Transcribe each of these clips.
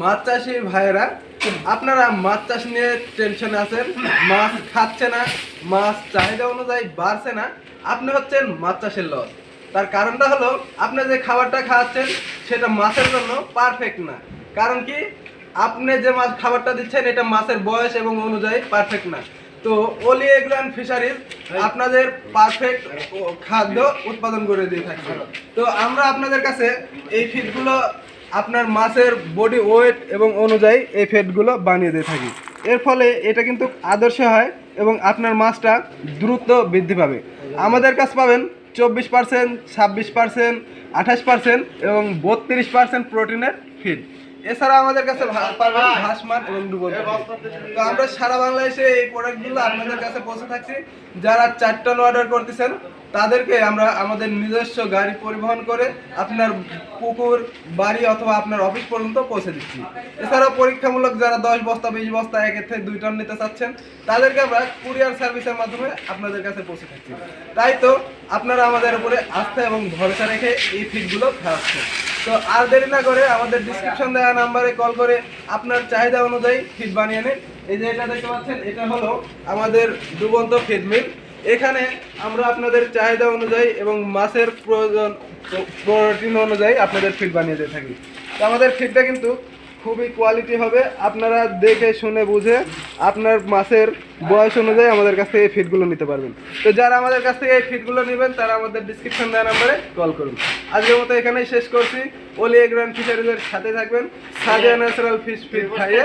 মাছ চাষি ভাইয়েরা, আপনারা মাছ চাষ নিয়ে টেনশনে আছেন, মাছ খাচ্ছে না, মাছ চাহিদা অনুযায়ী বাড়ছে না, আপনি হচ্ছেন মাছ চাষের লস। তার কারণটা হলো, আপনি যে খাবারটা খাওয়াচ্ছেন, সেটা মাছের জন্য পারফেক্ট না। কারণ কি? আপনি যে মাছ খাবারটা দিচ্ছেন, এটা মাছের বয়স এবং অনুযায়ী পারফেক্ট না। তো ওলি এগ্রান ফিশারিজ আপনাদের পারফেক্ট খাদ্য উৎপাদন করে দিয়ে থাকছে তো আমরা আপনাদের কাছে এই ফিডগুলো আপনার মাছের বডি ওয়েট এবং অনুযায়ী এই ফেটগুলো বানিয়ে দিয়ে থাকি। এর ফলে এটা কিন্তু আদর্শ হয় এবং আপনার মাছটা দ্রুত বৃদ্ধি পাবে। আমাদের কাছে পাবেন চব্বিশ পার্সেন্ট ছাব্বিশ পার্সেন্ট আঠাশ পার্সেন্ট এবং বত্রিশ পার্সেন্ট প্রোটিনের ফিড এছাড়া আমাদের কাছে পাবেন এবং তো আমরা সারা বাংলাদেশে এই প্রোডাক্টগুলো আপনাদের কাছে পৌঁছে থাকছি। যারা চার টন অর্ডার করতেছেন তাদেরকে আমরা আমাদের নিজস্ব গাড়ি পরিবহন করে আপনার পুকুর, বাড়ি অথবা আপনার অফিস পর্যন্ত পৌঁছে দিচ্ছি। এছাড়াও পরীক্ষামূলক যারা দশ বস্তা, বিশ বস্তা একের থেকে দুই টন নিতে চাচ্ছেন, তাদেরকে আমরা কুরিয়ার সার্ভিসের মাধ্যমে আপনাদের কাছে পৌঁছে দিচ্ছি। তাই তো আপনারা আমাদের উপরে আস্থা এবং ভরসা রেখে এই ফিডগুলো খাওয়াচ্ছেন। তো আর দেরি না করে আমাদের ডিসক্রিপশন দেওয়া নাম্বারে কল করে আপনার চাহিদা অনুযায়ী ফিট বানিয়ে নিন। এই যে এটা দেখতে পাচ্ছেন, এটা হলো আমাদের ডুবন্ত ফিড মিল। এখানে আমরা আপনাদের চাহিদা অনুযায়ী এবং মাছের প্রয়োজন প্রোটিন অনুযায়ী আপনাদের ফিড বানিয়ে দিয়ে থাকি। তো আমাদের ফিডটা কিন্তু খুবই কোয়ালিটি হবে। আপনারা দেখে, শুনে, বুঝে আপনার মাছের বয়স অনুযায়ী আমাদের কাছ থেকে এই ফিডগুলো নিতে পারবেন। তো যারা আমাদের কাছ থেকে এই ফিডগুলো নেবেন, তারা আমাদের ডিসক্রিপশন দেওয়া নাম্বারে কল করুন। আজকের মতো এখানেই শেষ করছি। ওলি এগ্রান ফিশারিজের সাথে থাকবেন। সাজিয়া ন্যাচারাল ফিশ ফিড খাইয়ে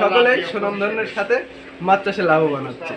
সকলেই সুনাম ধরনের সাথে মাছ চাষে লাভবান হচ্ছে।